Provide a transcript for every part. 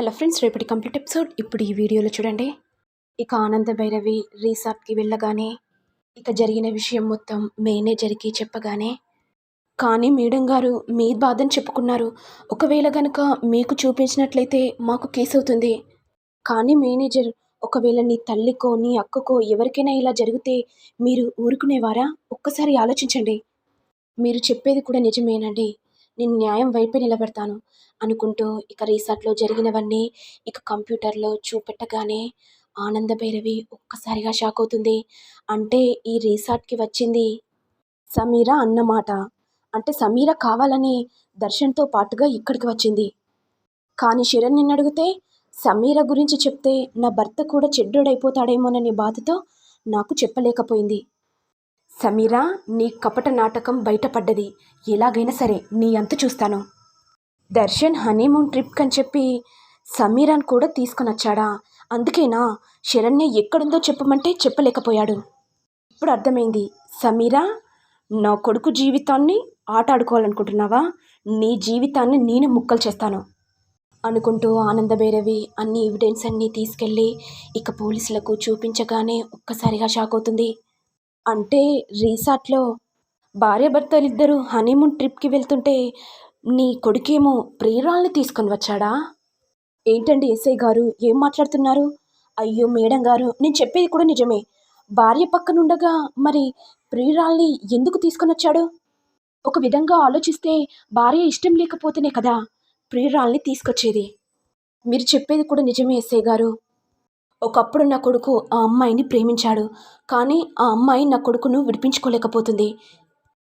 Hello friends రేపటి complete episode. ఇప్పుడు ఈ వీడియోలో చూడండి. ఇక ఆనంద భైరవి రీసార్ట్కి వెళ్ళగానే ఇక జరిగిన విషయం మొత్తం మేనేజర్కి చెప్పగానే కానీ మేడం గారు మీ బాధని చెప్పుకున్నారు. ఒకవేళ గనక మీకు చూపించినట్లయితే మాకు కేసు అవుతుంది. కానీ మేనేజర్ ఒకవేళ నీ తల్లికో నీ అక్కకో ఎవరికైనా ఇలా జరిగితే మీరు ఊరుకునేవారా? ఒక్కసారి ఆలోచించండి. మీరు చెప్పేది కూడా నిజమేనండి. నేను న్యాయం వైపే నిలబెడతాను అనుకుంటూ ఇక రీసార్ట్లో జరిగినవన్నీ ఇక కంప్యూటర్లో చూపెట్టగానే ఆనంద భైరవి ఒక్కసారిగా షాక్ అవుతుంది. అంటే ఈ రీసార్ట్కి వచ్చింది సమీర అన్నమాట. అంటే సమీర కావాలని దర్శన్తో పాటుగా ఇక్కడికి వచ్చింది. కానీ శరణ్ నిన్ను అడిగితే సమీర గురించి చెప్తే నా భర్త కూడా చెడ్డోడైపోతాడేమోననే బాధతో నాకు చెప్పలేకపోయింది. సమీరా నీ కపట నాటకం బయటపడ్డది. ఎలాగైనా సరే నీ అంత చూస్తాను. దర్శన్ హనీమూన్ ట్రిప్ అని చెప్పి సమీరాన్ కూడా తీసుకుని వచ్చాడా అందుకేనా? శరణ్య ఎక్కడుందో చెప్పమంటే చెప్పలేకపోయాడు. ఇప్పుడు అర్థమైంది. సమీరా నా కొడుకు జీవితాన్ని ఆట ఆడుకోవాలనుకుంటున్నావా? నీ జీవితాన్ని నేను ముక్కలు చేస్తాను. అనుకుంటూ ఆనందభైరవి అన్ని ఎవిడెన్స్ అన్నీ తీసుకెళ్ళి ఇక పోలీసులకు చూపించగానే ఒక్కసారిగా షాక్ అవుతుంది. అంటే రీసార్ట్లో భార్యాభర్తలిద్దరూ హనీమూన్ ట్రిప్కి వెళ్తుంటే నీ కొడుకేమో ప్రియురాల్ని తీసుకొని వచ్చాడా? ఏంటండి ఎస్ఐ గారు? ఏం మాట్లాడుతున్నారు? అయ్యో మేడం గారు నేను చెప్పేది కూడా నిజమే. భార్య పక్కనుండగా మరి ప్రియురాల్ని ఎందుకు తీసుకొని వచ్చాడు? ఒక విధంగా ఆలోచిస్తే భార్య ఇష్టం లేకపోతేనే కదా ప్రియురాల్ని తీసుకొచ్చేది. మీరు చెప్పేది కూడా నిజమే ఎస్ఐ గారు. ఒకప్పుడు నా కొడుకు ఆ అమ్మాయిని ప్రేమించాడు. కానీ ఆ అమ్మాయి నా కొడుకును విడిపించుకోలేకపోతుంది.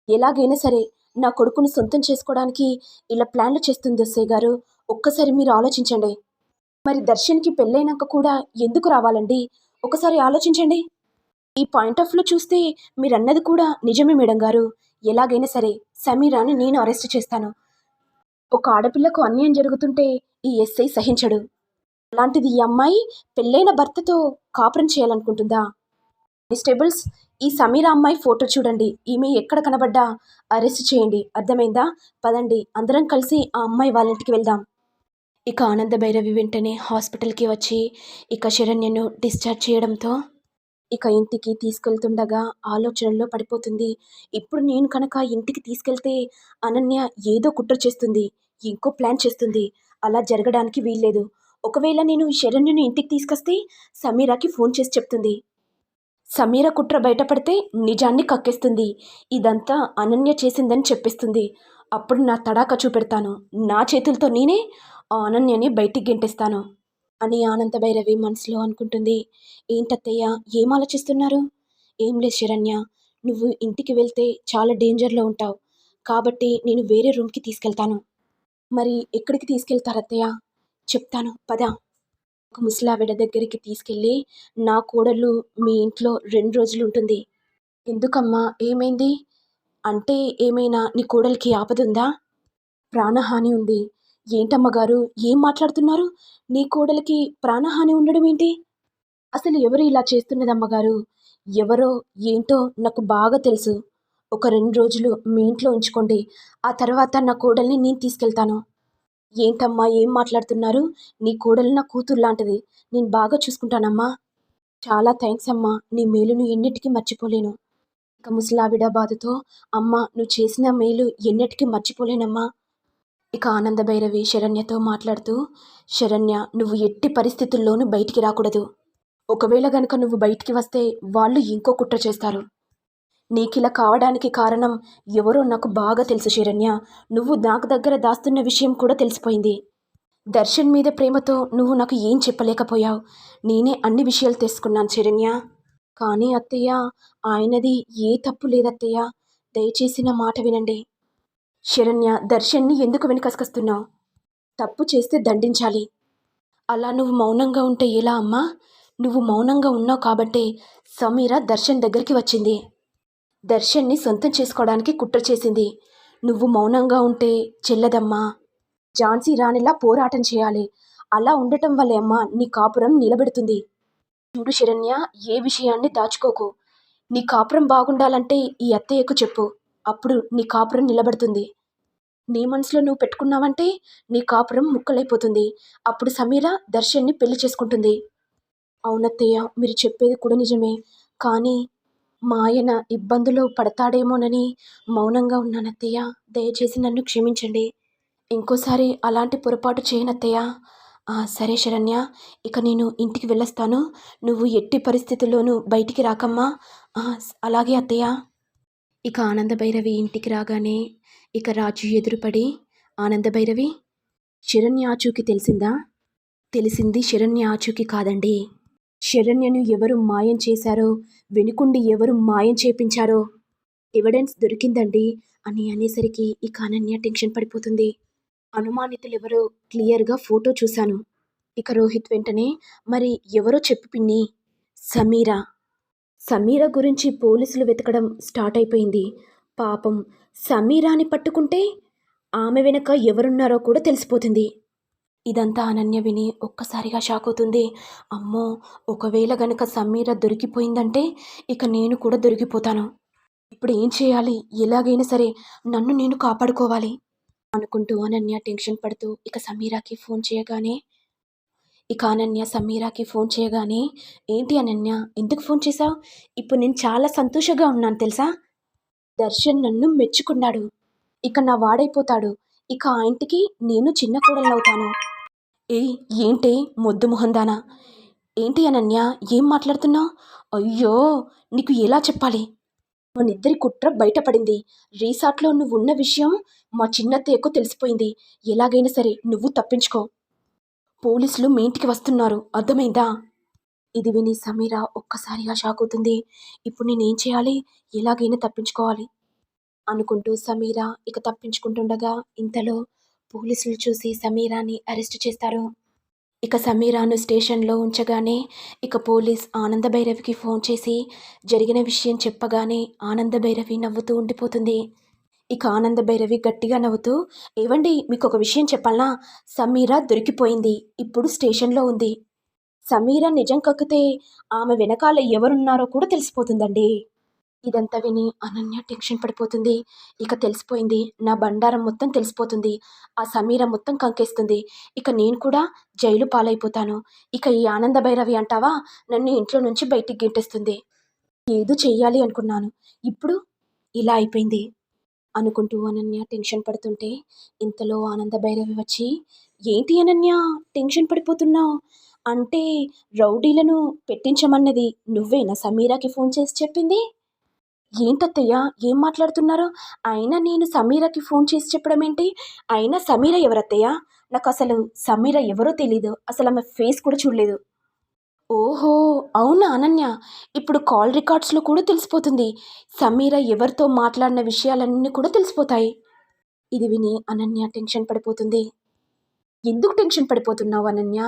ఎలాగైనా సరే నా కొడుకును సొంతం చేసుకోవడానికి ఇలా ప్లాన్లు చేస్తుంది ఎస్ఐ గారు. ఒక్కసారి మీరు ఆలోచించండి. మరి దర్శన్కి పెళ్ళైనాక కూడా ఎందుకు రావాలండి? ఒకసారి ఆలోచించండి. ఈ పాయింట్ ఆఫ్ వ్యూ చూస్తే మీరు అన్నది కూడా నిజమే మేడం గారు. ఎలాగైనా సరే సమీరాని నేను అరెస్ట్ చేస్తాను. ఒక ఆడపిల్లకు అన్యాయం జరుగుతుంటే ఈ ఎస్ఐ సహించడు. అలాంటిది ఈ అమ్మాయి పెళ్ళైన భర్తతో కాపురం చేయాలనుకుంటుందా? కానిస్టేబుల్స్ ఈ సమీర అమ్మాయి ఫోటో చూడండి. ఈమె ఎక్కడ కనబడ్డా? అరెస్ట్ చేయండి. అర్థమైందా? పదండి. అందరం కలిసి ఆ అమ్మాయి వాళ్ళ ఇంటికి వెళ్దాం. ఇక ఆనంద భైరవి వెంటనే హాస్పిటల్కి వచ్చి ఇక శరణ్యను డిశ్చార్జ్ చేయడంతో ఇక ఇంటికి తీసుకెళ్తుండగా ఆలోచనల్లో పడిపోతుంది. ఇప్పుడు నేను కనుక ఇంటికి తీసుకెళ్తే అనన్య ఏదో కుట్ర చేస్తుంది ఇంకో ప్లాన్ చేస్తుంది. అలా జరగడానికి వీల్లేదు. ఒకవేళ నేను శరణ్యుని ఇంటికి తీసుకొస్తే సమీరాకి ఫోన్ చేసి చెప్తుంది. సమీర కుట్ర బయటపడితే నిజాన్ని కక్కేస్తుంది. ఇదంతా అనన్య చేసిందని చెప్పిస్తుంది. అప్పుడు నా తడాక చూపెడతాను. నా చేతులతో నేనే ఆ అనన్యని బయటికి గెంటేస్తాను అని ఆనంద భైరవి మనసులో అనుకుంటుంది. ఏంటత్తయ్య ఏం ఆలోచిస్తున్నారు? ఏం లేదు శరణ్య. నువ్వు ఇంటికి వెళ్తే చాలా డేంజర్లో ఉంటావు. కాబట్టి నేను వేరే రూమ్కి తీసుకెళ్తాను. మరి ఎక్కడికి తీసుకెళ్తారత్తయ్య? చెప్తాను. పద. ఒక ముసలావిడ దగ్గరికి తీసుకెళ్ళి నా కోడలు మీ ఇంట్లో రెండు రోజులు ఉంటుంది ఎందుకమ్మా? ఏమైంది? అంటే ఏమైనా నీ కోడలికి ఆపదుందా? ప్రాణహాని ఉంది. ఏంటమ్మగారు ఏం మాట్లాడుతున్నారు? నీ కోడలికి ప్రాణహాని ఉండడం ఏంటి? అసలు ఎవరు ఇలా చేస్తున్నది అమ్మగారు ఎవరో ఏంటో నాకు బాగా తెలుసు. ఒక రెండు రోజులు మీ ఇంట్లో ఉంచుకోండి. ఆ తర్వాత నా కోడల్ని నేను తీసుకెళ్తాను. ఏంటమ్మా ఏం మాట్లాడుతున్నారు? నీ కోడలు నా కూతురు లాంటిది. నేను బాగా చూసుకుంటానమ్మా. చాలా థ్యాంక్స్ అమ్మా. నీ మేలును ఎన్నిటికీ మర్చిపోలేను. ఇక ముసలావిడ బాధతో అమ్మ నువ్వు చేసిన మేలు ఎన్నిటికీ మర్చిపోలేనమ్మా. ఇక ఆనంద భైరవి శరణ్యతో మాట్లాడుతూ శరణ్య నువ్వు ఎట్టి పరిస్థితుల్లోనూ బయటికి రాకూడదు. ఒకవేళ గనుక నువ్వు బయటికి వస్తే వాళ్ళు ఇంకో కుట్ర చేస్తారు. నీకిలా కావడానికి కారణం ఎవరో నాకు బాగా తెలుసు శరణ్య. నువ్వు నాకు దగ్గర దాస్తున్న విషయం కూడా తెలిసిపోయింది. దర్శన్ మీద ప్రేమతో నువ్వు నాకు ఏం చెప్పలేకపోయావు? నేనే అన్ని విషయాలు తెలుసుకున్నాను శరణ్య. కానీ అత్తయ్య ఆయనది ఏ తప్పు లేదత్తయ్య. దయచేసి నా మాట వినండి. శరణ్య దర్శన్ని ఎందుకు వెనుకసుకొస్తున్నావు? తప్పు చేస్తే దండించాలి. అలా నువ్వు మౌనంగా ఉంటే ఎలా అమ్మా? నువ్వు మౌనంగా ఉన్నావు కాబట్టే సమీర దర్శన్ దగ్గరికి వచ్చింది. దర్శన్ని సొంతం చేసుకోవడానికి కుట్ర చేసింది. నువ్వు మౌనంగా ఉంటే చెల్లదమ్మా. ఝాన్సీ రాణిలా పోరాటం చేయాలి. అలా ఉండటం వల్లే అమ్మా నీ కాపురం నిలబెడుతుంది. చూడు శరణ్య ఏ విషయాన్ని దాచుకోకు. నీ కాపురం బాగుండాలంటే ఈ అత్తయ్యకు చెప్పు. అప్పుడు నీ కాపురం నిలబడుతుంది. నీ మనసులో నువ్వు పెట్టుకున్నావంటే నీ కాపురం ముక్కలైపోతుంది. అప్పుడు సమీర దర్శన్ని పెళ్ళి చేసుకుంటుంది. అవునత్తయ్య మీరు చెప్పేది కూడా నిజమే. కానీ మా ఆయన ఇబ్బందులు పడతాడేమోనని మౌనంగా ఉన్నానత్తయ్య. దయచేసి నన్ను క్షమించండి. ఇంకోసారి అలాంటి పొరపాటు చేయనత్తయ్య. సరే శరణ్య. ఇక నేను ఇంటికి వెళ్ళొస్తాను. నువ్వు ఎట్టి పరిస్థితుల్లోనూ బయటికి రాకమ్మా. అలాగే అత్తయ్య. ఇక ఆనందభైరవి ఇంటికి రాగానే ఇక రాజు ఎదురుపడి ఆనందభైరవి శరణ్య ఆచూకి తెలిసిందా? తెలిసింది శరణ్య ఆచూకి కాదండి. శరణ్యను ఎవరు మాయం చేశారో వెనుకుండి ఎవరు మాయం చేపించారో? ఎవిడెన్స్ దొరికిందండి అని అనేసరికి ఇక అనన్య టెన్షన్ పడిపోతుంది. అనుమానితులెవరో క్లియర్గా ఫోటో చూశాను. ఇక రోహిత్ వెంటనే మరి ఎవరో చెప్పు పిన్ని. సమీరా. సమీర గురించి పోలీసులు వెతకడం స్టార్ట్ అయిపోయింది. పాపం సమీరాని పట్టుకుంటే ఆమె వెనక ఎవరున్నారో కూడా తెలిసిపోతుంది. ఇదంతా అనన్య విని ఒక్కసారిగా షాక్ అవుతుంది అమ్మో ఒకవేళ గనక సమీర దొరికిపోయిందంటే ఇక నేను కూడా దొరికిపోతాను. ఇప్పుడు ఏం చేయాలి? ఎలాగైనా సరే నన్ను నేను కాపాడుకోవాలి అనుకుంటూ అనన్య టెన్షన్ పడుతూ ఇక సమీరాకి ఫోన్ చేయగానే ఇక అనన్య సమీరాకి ఫోన్ చేయగానే ఏంటి అనన్య ఎందుకు ఫోన్ చేశావు? ఇప్పుడు నేను చాలా సంతోషంగా ఉన్నాను తెలుసా? దర్శన్ నన్ను మెచ్చుకున్నాడు. ఇక నా వాడైపోతాడు. ఇక ఆ ఇంటికి నేను చిన్న అవుతాను ఏ ఏంటి? మొద్దు మొహందానా? ఏంటి అనన్య? ఏం మాట్లాడుతున్నావు అయ్యో నీకు ఎలా చెప్పాలి? మనిద్దరి కుట్ర బయటపడింది. రీసార్ట్లో నువ్వు ఉన్న విషయం మా చిన్నత్తయ్యకు తెలిసిపోయింది. ఎలాగైనా సరే నువ్వు తప్పించుకో. పోలీసులు మీ ఇంటికి వస్తున్నారు. అర్థమైందా? ఇది విని సమీర ఒక్కసారిగా షాక్ అవుతుంది. ఇప్పుడు నేనేం చేయాలి? ఎలాగైనా తప్పించుకోవాలి. అనుకుంటూ సమీర ఇక తప్పించుకుంటుండగా ఇంతలో పోలీసులు చూసి సమీరాని అరెస్ట్ చేస్తారు. ఇక సమీరాను స్టేషన్లో ఉంచగానే ఇక పోలీస్ ఆనందభైరవికి ఫోన్ చేసి జరిగిన విషయం చెప్పగానే ఆనందభైరవి నవ్వుతూ ఉండిపోతుంది. ఇక ఆనందభైరవి గట్టిగా నవ్వుతూ ఏవండి మీకు ఒక విషయం చెప్పాలనా? సమీరా దొరికిపోయింది ఇప్పుడు స్టేషన్లో ఉంది. సమీర నిజం కక్కితే ఆమె వెనకాల ఎవరున్నారో కూడా తెలిసిపోతుందండి. ఇదంతా విని అనన్య టెన్షన్ పడిపోతుంది. ఇక తెలిసిపోయింది నా బండారం మొత్తం తెలిసిపోతుంది. ఆ సమీర మొత్తం కంకేస్తుంది. ఇక నేను కూడా జైలు పాలైపోతాను. ఇక ఈ ఆనంద భైరవి అంటావా? నన్ను ఇంట్లో నుంచి బయటికి గెంటేస్తుంది. ఏదో చెయ్యాలి అనుకున్నాను. ఇప్పుడు ఇలా అయిపోయింది అనుకుంటూ అనన్య టెన్షన్ పడుతుంటే ఇంతలో ఆనంద భైరవి వచ్చి ఏంటి అనన్య? టెన్షన్ పడిపోతున్నావు? అంటే రౌడీలను పెట్టించమన్నది నువ్వేనా సమీరాకి ఫోన్ చేసి చెప్పింది? ఏంటత్తయ్య? ఏం మాట్లాడుతున్నారు? అయినా నేను సమీరకి ఫోన్ చేసి చెప్పడం ఏంటి అయినా సమీర ఎవరత్తయ్య? నాకు అసలు సమీర ఎవరో తెలీదు. అసలు ఆమె ఫేస్ కూడా చూడలేదు. ఓహో! అవునా అనన్య? ఇప్పుడు కాల్ రికార్డ్స్లో కూడా తెలిసిపోతుంది. సమీర ఎవరితో మాట్లాడిన విషయాలన్నీ కూడా తెలిసిపోతాయి. ఇది విని అనన్య టెన్షన్ పడిపోతుంది. ఎందుకు టెన్షన్ పడిపోతున్నావు అనన్య?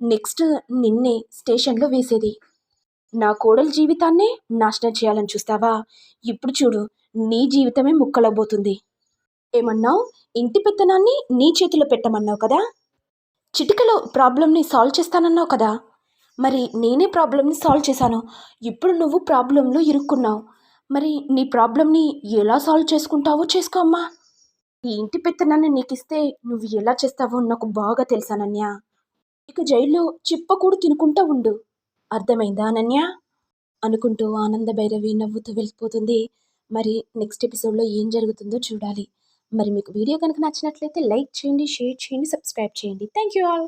నెక్స్ట్ నిన్నే స్టేషన్లో వేసేది. నా కోడల జీవితాన్నే నాశనం చేయాలని చూస్తావా? ఇప్పుడు చూడు నీ జీవితమే ముక్కలబోతుంది. ఏమన్నావు? ఇంటి పెత్తనాన్ని నీ చేతిలో పెట్టమన్నావు కదా? చిటికలో ప్రాబ్లంని సాల్వ్ చేస్తానన్నావు కదా? మరి నేనే ప్రాబ్లంని సాల్వ్ చేశాను. ఇప్పుడు నువ్వు ప్రాబ్లంలో ఇరుక్కున్నావు. మరి నీ ప్రాబ్లంని ఎలా సాల్వ్ చేసుకుంటావో చేసుకో అమ్మా. ఈ ఇంటి పెత్తనాన్ని నీకు ఇస్తే నువ్వు ఎలా చేస్తావో నాకు బాగా తెలుసానన్యా ఇక జైల్లో చిప్పకూడు తినుకుంటా ఉండు. అర్థమైందా అనన్య? అనుకుంటూ ఆనంద భైరవి నవ్వుతూ వెళ్ళిపోతుంది. మరి నెక్స్ట్ ఎపిసోడ్లో ఏం జరుగుతుందో చూడాలి. మరి మీకు వీడియో కనుక నచ్చినట్లయితే లైక్ చేయండి షేర్ చేయండి సబ్స్క్రైబ్ చేయండి. Thank you all!